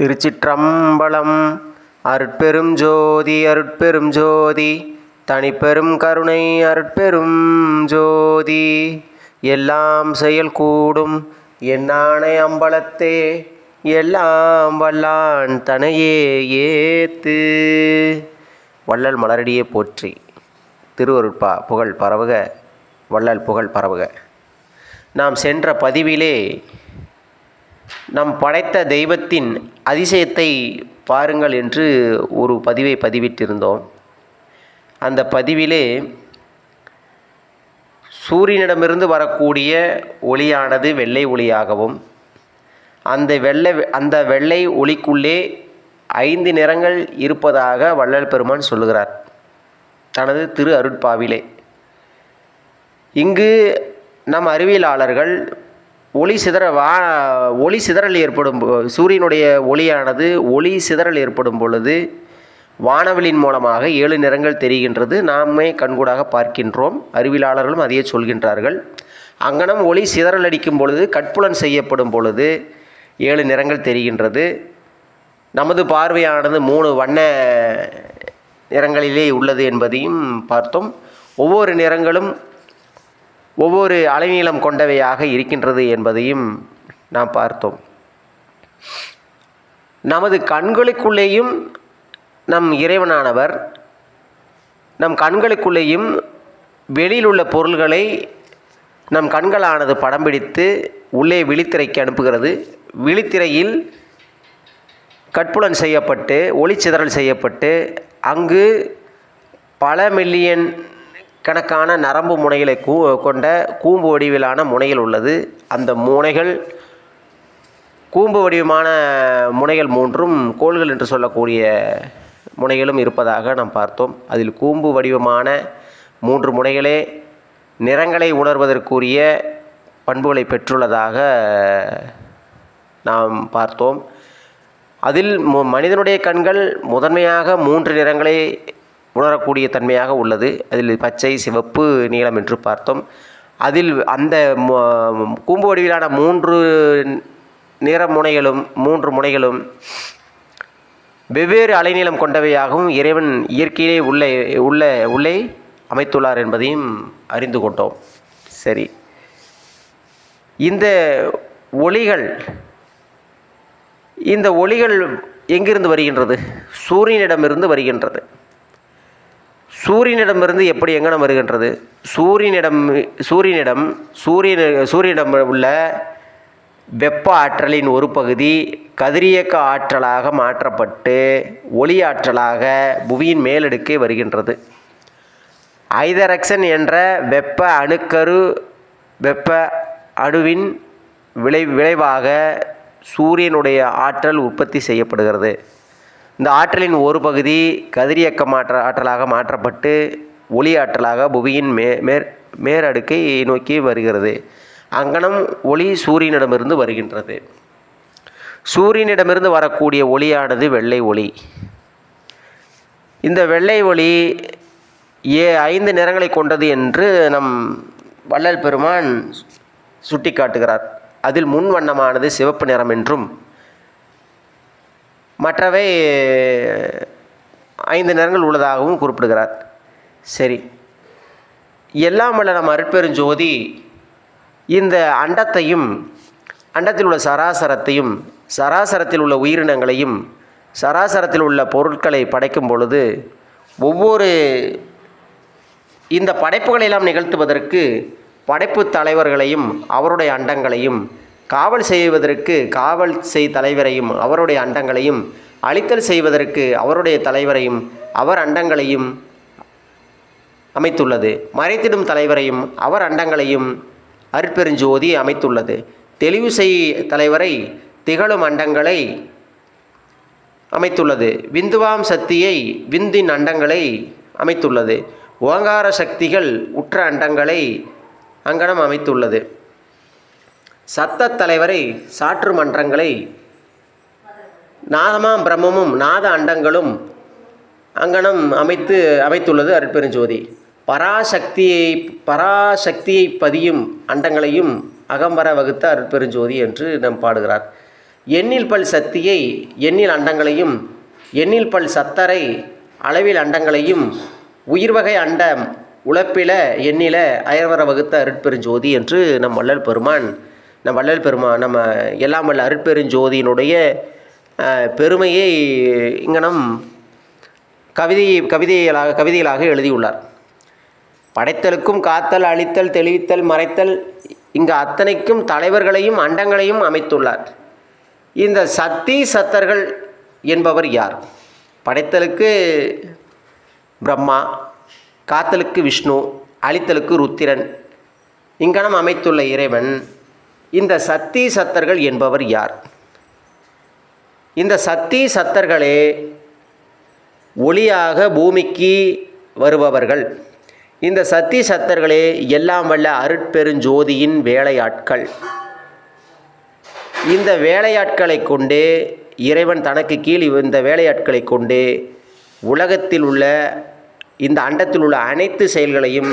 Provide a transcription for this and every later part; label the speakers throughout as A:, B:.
A: திருச்சிற்றம்பலம். அருட்பெரும் ஜோதி அருட்பெரும் ஜோதி. தனிப்பெரும் கருணை அருட்பெரும் ஜோதி. எல்லாம் செயல் கூடும் என்னானை அம்பலத்தே. எல்லாம் வல்லான் தனையே ஏத்து. வள்ளல் மலரடியே போற்றி. திருவருட்பா புகழ் பரவுக. வள்ளல் புகழ் பரவுக. நாம் சென்ற பதிவிலே நம் படைத்த தெய்வத்தின் அதிசயத்தை பாருங்கள் என்று ஒரு பதிவை பதிவிட்டிருந்தோம். அந்த பதிவிலே சூரியனிடமிருந்து வரக்கூடிய ஒளியானது வெள்ளை ஒளியாகவும் அந்த வெள்ளை அந்த வெள்ளை ஒளிக்குள்ளே ஐந்து நிறங்கள் இருப்பதாக வள்ளல் பெருமான் சொல்லுகிறார். தனது திரு அருட்பாவிலே. இங்கு நம் அறிவியலாளர்கள் ஒளி சிதற வா ஒளி சிதறல் ஏற்படும் சூரியனுடைய ஒளியானது ஒளி சிதறல் ஏற்படும் பொழுது வானவெளியின் மூலமாக ஏழு நிறங்கள் தெரிகின்றது. நாமே கண்கூடாக பார்க்கின்றோம். அறிவியலாளர்களும் அதையே சொல்கின்றார்கள். அங்கனம் ஒளி சிதறல் அடிக்கும் பொழுது கட்புலன் செய்யப்படும் பொழுது ஏழு நிறங்கள் தெரிகின்றது. நமது பார்வையானது மூணு வண்ண நிறங்களிலே உள்ளது என்பதையும் பார்த்தோம். ஒவ்வொரு நிறங்களும் ஒவ்வொரு அலைநீளம் கொண்டவையாக இருக்கின்றது என்பதையும் நாம் பார்த்தோம். நமது கண்களுக்குள்ளேயும் நம் இறைவனானவர் நம் கண்களுக்குள்ளேயும் வெளியில் உள்ள பொருள்களை நம் கண்களானது படம் பிடித்து உள்ளே விழித்திரைக்கு அனுப்புகிறது. விழித்திரையில் கட்புலன் செய்யப்பட்டு ஒளிச்சிதறல் செய்யப்பட்டு அங்கு பல மில்லியன் கணக்கான நரம்பு முனைகளை கூ கொண்ட கூம்பு வடிவிலான முனைகள் உள்ளது. அந்த முனைகள் கூம்பு வடிவமான முனைகள் மூன்றும் கோள்கள் என்று சொல்லக்கூடிய முனைகளும் இருப்பதாக நாம் பார்த்தோம். அதில் கூம்பு வடிவமான மூன்று முனைகளே நிறங்களை உணர்வதற்குரிய பண்புகளை பெற்றுள்ளதாக நாம் பார்த்தோம். அதில் மனிதனுடைய கண்கள் முதன்மையாக மூன்று நிறங்களை உணரக்கூடிய தன்மையாக உள்ளது. அதில் பச்சை சிவப்பு நீளம் என்று பார்த்தோம். அதில் அந்த கூம்பு வடிவிலான மூன்று நிற முனைகளும் மூன்று முனைகளும் வெவ்வேறு அலைநீளம் கொண்டவையாகவும் இறைவன் இயற்கையிலே உள்ளே உள்ள உள்ளே அமைத்துள்ளார் என்பதையும் அறிந்து கொண்டோம். சரி. இந்த ஒளிகள் இந்த ஒளிகள் எங்கிருந்து வருகின்றது? சூரியனிடமிருந்து வருகின்றது. சூரியனிடமிருந்து எப்படி எங்கனம் வருகின்றது? சூரியனிடம் சூரியனிடம் சூரியன் சூரியனிடம் உள்ள வெப்ப ஆற்றலின் ஒரு பகுதி கதிரியக்க ஆற்றலாக மாற்றப்பட்டு ஒளி ஆற்றலாக புவியின் மேலடுக்கே வருகின்றது. ஐதரக்சன் என்ற வெப்ப அணுக்கரு வெப்ப அணுவின் விளை விளைவாக சூரியனுடைய ஆற்றல் உற்பத்தி செய்யப்படுகிறது. இந்த ஆற்றலின் ஒரு பகுதி கதிரியக்க மாற்ற ஆற்றலாக மாற்றப்பட்டு ஒளி ஆற்றலாக புவியின் மே மேற் மேலடுக்கை நோக்கி வருகிறது. அங்கனம் ஒளி சூரியனிடமிருந்து வருகின்றது. சூரியனிடமிருந்து வரக்கூடிய ஒளியானது வெள்ளை ஒளி. இந்த வெள்ளை ஒளி ஏ ஐந்து நிறங்களை கொண்டது என்று நம் வள்ளல் பெருமான் சுட்டிக்காட்டுகிறார். அதில் முன் வண்ணமானது சிவப்பு நிறம் என்றும் மற்றவை ஐந்து நிறங்கள் உள்ளதாகவும் குறிப்பிடுகிறார். சரி. எல்லாம் வல்ல நம் அருட்பெருஞ்சோதி இந்த அண்டத்தையும் அண்டத்தில் உள்ள சராசரத்தையும் சராசரத்தில் உள்ள உயிரினங்களையும் சராசரத்தில் உள்ள பொருட்களை படைக்கும் பொழுது ஒவ்வொரு இந்த படைப்புகளை எல்லாம் நிகழ்த்துவதற்கு படைப்பு தலைவர்களையும் அவருடைய அண்டங்களையும் காவல் செய்வதற்கு காவல் செய் தலைவரையும் அவருடைய அண்டங்களையும் அழித்தல் செய்வதற்கு அவருடைய தலைவரையும் அவர் அண்டங்களையும் அமைத்துள்ளது. மறைத்திடும் தலைவரையும் அவர் அண்டங்களையும் அருட்பெருஞ்சோதி அமைத்துள்ளது. தெளிவு செய் தலைவரை திகழும் அண்டங்களை அமைத்துள்ளது. விந்துவாம் சக்தியை விந்தின் அண்டங்களை அமைத்துள்ளது. ஓங்கார சக்திகள் உற்ற அண்டங்களை அங்கனம் அமைத்துள்ளது. சத்த தலைவரை சாற்று மன்றங்களை நாதமாம் பிரம்மமும் நாத அண்டங்களும் அங்கனம் அமைத்து அமைத்துள்ளது அருட்பெருஞ்சோதி. பராசக்தியை பராசக்தியை பதியும் அண்டங்களையும் அகம்பர வகுத்த அருட்பெருஞ்சோதி என்று நம் பாடுகிறார். எண்ணில் பல் சக்தியை எண்ணில் அண்டங்களையும் எண்ணில் பல் சத்தரை அளவில் அண்டங்களையும் உயிர்வகை அண்டம் உழப்பில எண்ணில அயர்வர வகுத்த அருட்பெருஞ்சோதி என்று நம் வள்ளல் பெருமான் வள்ளல் பெருமா நம்ம எல்லாம் வல்ல அருட்பெருஞ்சோதியினுடைய பெருமையை இங்கனம் கவிதை கவிதைகளாக கவிதைகளாக எழுதியுள்ளார். படைத்தலுக்கும் காத்தல் அழித்தல் தெளிவித்தல் மறைத்தல் இங்கு அத்தனைக்கும் தலைவர்களையும் அண்டங்களையும் அமைத்துள்ளார். இந்த சக்தி சத்தர்கள் என்பவர் யார்? படைத்தலுக்கு பிரம்மா காத்தலுக்கு விஷ்ணு அழித்தலுக்கு ருத்திரன் இங்கனம் அமைத்துள்ள இறைவன் இந்த சக்தி சத்தர்கள் என்பவர் யார்? இந்த சக்தி சத்தர்களே ஒளியாக பூமிக்கு வருபவர்கள். இந்த சக்தி சத்தர்களே எல்லாம் வல்ல அருட்பெருஞ்சோதியின் வேலையாட்கள். இந்த வேலையாட்களை கொண்டு இறைவன் தனக்கு கீழ் இந்த வேலையாட்களை கொண்டு உலகத்தில் உள்ள இந்த அண்டத்தில் உள்ள அனைத்து செயல்களையும்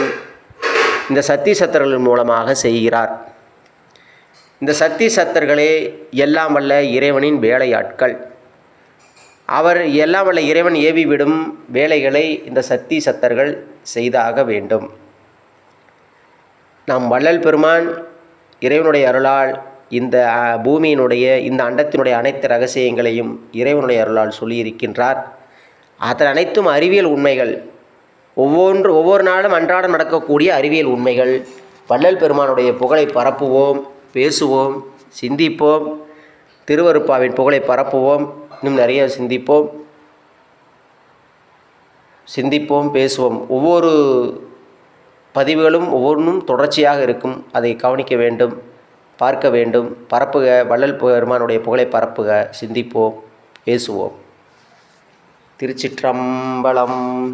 A: இந்த சக்தி சத்தர்கள் மூலமாக செய்கிறார். இந்த சக்தி சத்தர்களே எல்லாம் வல்ல இறைவனின் வேலையாட்கள். அவர் எல்லாம் வல்ல இறைவன் ஏவி விடும் வேலைகளை இந்த சக்தி சத்தர்கள் செய்தாக வேண்டும். நம் வள்ளல் பெருமான் இறைவனுடைய அருளால் இந்த பூமியினுடைய இந்த அண்டத்தினுடைய அனைத்து ரகசியங்களையும் இறைவனுடைய அருளால் சொல்லியிருக்கின்றார். அதன் அனைத்தும் அறிவியல் உண்மைகள். ஒவ்வொன்று ஒவ்வொரு நாளும் அன்றாடம் நடக்கக்கூடிய அறிவியல் உண்மைகள். வள்ளல் பெருமானுடைய புகழை பரப்புவோம். பேசுவோம் சிந்திப்போம் திருவருப்பாவின் புகழை பரப்புவோம் இன்னும் நிறைய சிந்திப்போம். சிந்திப்போம் பேசுவோம். ஒவ்வொரு பதிவுகளும் ஒவ்வொன்றும் தொடர்ச்சியாக இருக்கும். அதை கவனிக்க வேண்டும் பார்க்க வேண்டும். பரப்புக வள்ளல் பெருமானுடைய புகழை பரப்புக சிந்திப்போம் பேசுவோம். திருச்சிற்றம்பலம்.